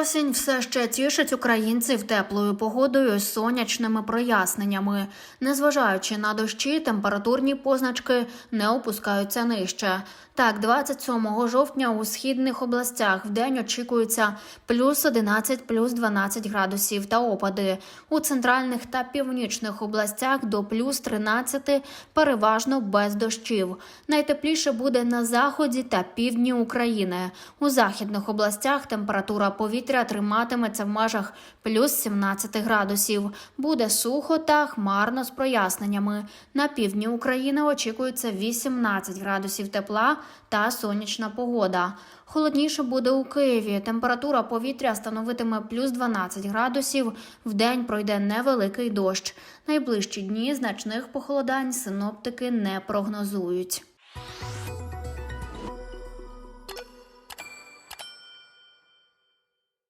Осінь все ще тішить українців теплою погодою з сонячними проясненнями. Незважаючи на дощі, температурні позначки не опускаються нижче. Так, 27 жовтня у східних областях в день очікується плюс 11, плюс 12 градусів та опади. У центральних та північних областях до плюс 13, переважно без дощів. Найтепліше буде на заході та півдні України. У західних областях температура повітря триматиметься в межах плюс 17 градусів. Буде сухо та хмарно з проясненнями. На півдні України очікується 18 градусів тепла та сонячна погода. Холодніше буде у Києві. Температура повітря становитиме плюс 12 градусів. Вдень пройде невеликий дощ. Найближчі дні значних похолодань синоптики не прогнозують.